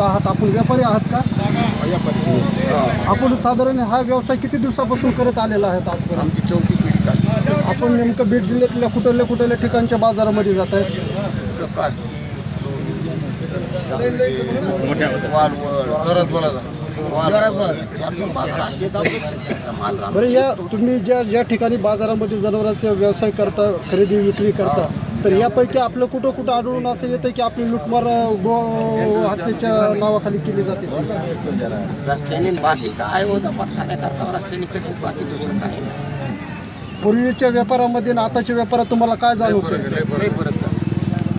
आहात? आपण व्यापारी आहात का? आपण साधारण हा व्यवसाय किती दिवसापासून करत आलेला आहेत आजपर्यंत? आमची चौथी पिढी चालली. आपण नेमकं बीड जिल्ह्यातल्या कुठल्या कुठल्या ठिकाणच्या बाजारामध्ये जात घालून बरं या तुम्ही ज्या ज्या ठिकाणी बाजारामध्ये जनावरांचा व्यवसाय करता खरेदी विक्री करता तर यापैकी आपलं कुठं कुठं आढळून असं येतं की आपली लुटमार गो हत्येच्या नावाखाली केली जाते? रस्त्याने बाकी काय होतं? पचकाने करता रस्त्याने कधीच बाकी दुसरं काही नाही. पूर्वीच्या व्यापारामध्ये आणि आताच्या व्यापारात तुम्हाला काय जाणवतं लई फरक.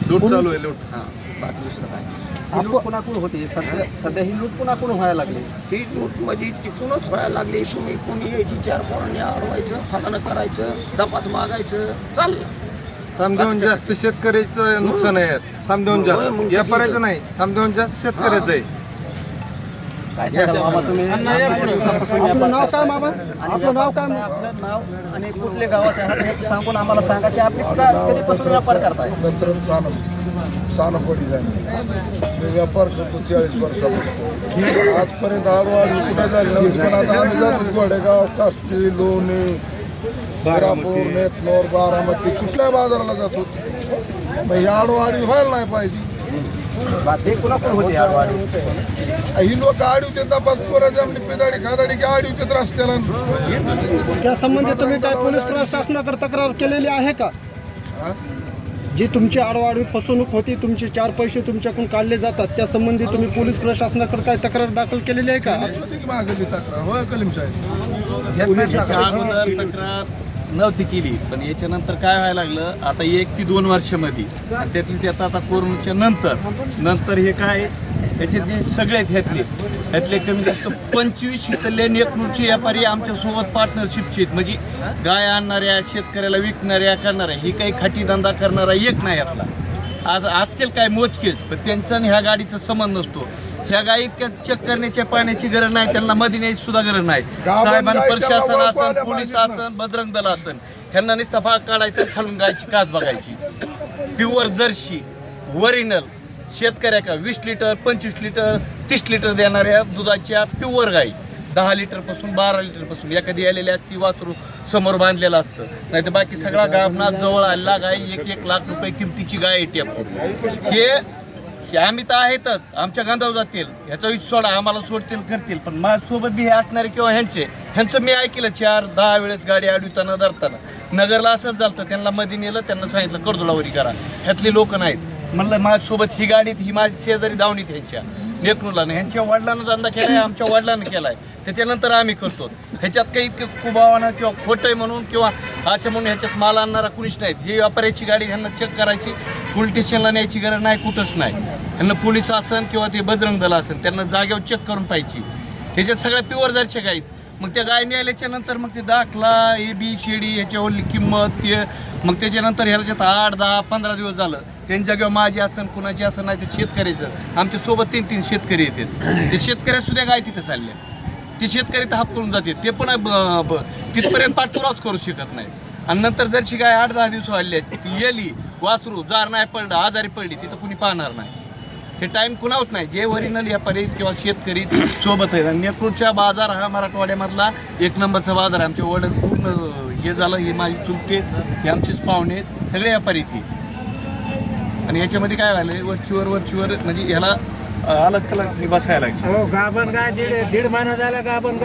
लूट चालू आहे लूट. हा, बाकी दुसरं काय नाही. ही लूट पुन्हा होते? सध्या सध्या ही लूट पुन्हा कोण व्हायला लागली? ही लूट म्हणजे तिकूनच व्हायला लागली. तुम्ही कोणी यायची चार पोरांनी अडवायचं फलानं करायचं दपात मागायचं चाललं. सामदेऊन जास्त शेतकऱ्याचं नुकसान आहे. मग? जास्त. व्यापाऱ्याचं नाही. सामदेऊन जास्त शेतकऱ्याचं आहे. काय सांगाल मामा तुम्ही? आपलं नाव काय मामा. आपलं नाव काय आपलं नाव आणि कुठले हे सांगून आम्हाला सांगा. की कधीपासून व्यापार करताय? दसरथ सानप सानपडी मी व्यापार करतो चाळीस वर्षापासून. आजपर्यंत आडवाडी कुठं झाली नव्हती पण आता आम्ही जातो गोडेगाव काष्टी लोणी रापूर नेतनोर बारामती कुठल्या बाजाराला जातो? मग ही आडवाडी व्हायला नाही पाहिजे. ते कुणा कोण होते आडवाडी? ही लोक आडवते तपास पोराची आपली पिदाडी खादाडी की आडवतेत रस्त्याला. त्या संबंधी तुम्ही काय पोलीस प्रशासनाकडे तक्रार केलेली आहे का? हा? जी तुमची आडवाडवी फसवणूक होती तुमचे चार पैसे तुमच्याकडून काढले जातात त्या संबंधी तुम्ही पोलीस प्रशासनाकडे काय तक्रार दाखल केलेली आहे का? पोलीस होते की मागली तक्रार? होय कलीम साहेब. अगोदर तक्रार. नव्हती केली. पण याच्यानंतर काय व्हायला लागलं? आता एक ती दोन वर्षामध्ये. आणि त्यातली त्यात आता कोरोनाच्या नंतर. नंतर हे काय? त्याचे ते सगळे आहेत ह्यातले. ह्यातले कमी जास्त पंचवीस इथले नेकनूरचे व्यापारी आमच्यासोबत पार्टनरशिपचे आहेत. म्हणजे गाय आणणाऱ्या शेतकऱ्याला विकणाऱ्या करणाऱ्या ही काही खाटीधंदा करणारा एक नाही यातला. आज असतील काय मोजकेच पण त्यांचा आणि ह्या गाडीचा संबंध नसतो. ह्या गाईत चेक करण्याच्या पाण्याची गरज नाही त्यांना मध्ये न्यायची सुद्धा गरज नाही. साहेबांना प्रशासन असन पोलीस. असन बजरंग दल असन ह्यांना नुसता भाग काढायचा खालून गायची कास बघायची. प्युअर जर्शी ओरिजिनल शेतकऱ्या का वीस लिटर पंचवीस लिटर तीस लिटर देणाऱ्या दुधाच्या प्युअर गाई. दहा लिटरपासून बारा लिटरपासून एखादी आलेली असती वासरू समोर बांधलेलं असतं. नाही तर बाकी सगळा गाभणा जवळ आलेला गाय एक एक लाख रुपये किमतीची गाय आहे टेम्पो हे की आम्ही तर आहेतच आमच्या गांधाव जातील. ह्याचा विषय सोडा आम्हाला सोडतील करतील. पण माझ्यासोबत बी हे असणारे किंवा ह्यांचे ह्यांचं मी ऐकलं चार दहा वेळेस गाडी अडविताना धरताना. नगरला असंच झालं त्यांना मध्ये नेलं त्यांना सांगितलं कर्जुलावरी करा. ह्यातली लोक नाहीत. म्हणलं माझ्यासोबत ही गाडीत ही माझी शेजारी धावणीत ह्यांच्या. नेकनूरला नाही ह्यांच्या वडिलांना धंदा केलाय आमच्या वडिलांना केलाय. त्याच्यानंतर आम्ही करतो. ह्याच्यात काही इतकं कुबावानं किंवा खोटं आहे म्हणून किंवा असं म्हणून ह्याच्यात माल आणणारा कुणीच नाही. जे व्यापाऱ्याची गाडी ह्यांना चेक करायची पोलीस स्टेशनला न्यायची गरज नाही कुठंच नाही. ह्यांना पोलीस असन किंवा ते बजरंग दल असन त्यांना जागेवर चेक करून पाहिजे ह्याच्यात सगळ्या प्युअर जरच्या गाईत मग त्या गाय न्यायल्याच्या नंतर मग ते दाखला ए बी शेडी ह्याच्यावरली किंमत ते मग त्याच्यानंतर ह्याच्यात आठ दहा पंधरा दिवस झालं. त्यांच्या किंवा माझी असन कुणाची असन नाही ते शेतकऱ्याचं. आमच्यासोबत तीन तीन शेतकरी येतात. ते शेतकऱ्या सुद्धा काय तिथे चालले ते शेतकरी तर हाप करून जाते ते पण तिथपर्यंत पाठपुरावाच करू शकत नाही. आणि नंतर जरशी गाय आठ दहा दिवस वाढली ती येली वासरू जार नाही पडलं आजारी पडली तिथं कुणी पाहणार नाही. हे टाईम कुणावत नाही. जे ओरिजिनल व्यापारी किंवा शेतकरी सोबत आहे आणि बाजार हा मराठवाड्यामधला एक नंबरचा बाजार आहे. आमच्या वडील पूर्ण हे झालं हे माझी चुलते हे आमचेच पाहुणे आहेत. सगळे व्यापारी ती आणि याच्यामध्ये काय झालं वरचीवर वरचीवर म्हणजे ह्याला अं, अलग कलर बसायला लागली. हो गाभण गाय दीड दीड महिना झाला गाभण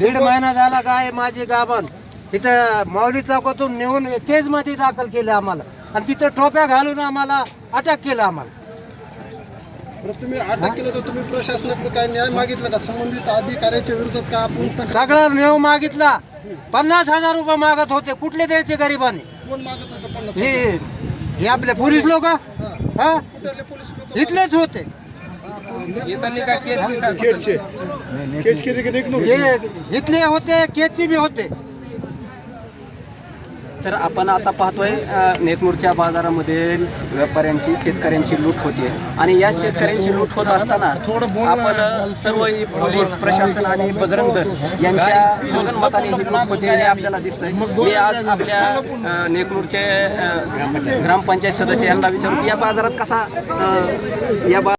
दीड महिना झाला गाय माझी गाभण. तिथं माऊली चौकातून नेऊन केजमध्ये दाखल केलं आम्हाला. आणि तिथं टोप्या घालून आम्हाला अटॅक केलं आम्हाला. बरं, तुम्ही अटक केलं तर तुम्ही प्रशासनाकडे काय न्याय मागितला का? संबंधित अधिकाऱ्याच्या विरोधात का आपण तक्रार- सगळा नेऊ मागितला. पन्नास हजार रुपये मागत होते. कुठले द्यायचे गरिबाने? कोण मागत होतं पन्नास हे हे आपले पोलीस लोक? हा. कुठले पोलीस लोक? इथलेच होते. ते इथले होते केची बी होते. तर आपण आता पाहतोय अ, नेकनूरच्या बाजारामध्ये व्यापाऱ्यांची शेतकऱ्यांची लूट होते. आणि या शेतकऱ्यांची लूट होत असताना आपण सर्व पोलीस प्रशासन आणि बजरंग दल यांच्या संगनमताने ही लूट होते हे आपल्याला दिसतंय. मी आज आपल्या अ, नेकनूरचे ग्रामपंचायत सदस्य यांना विचारू की या बाजारात कसा या बा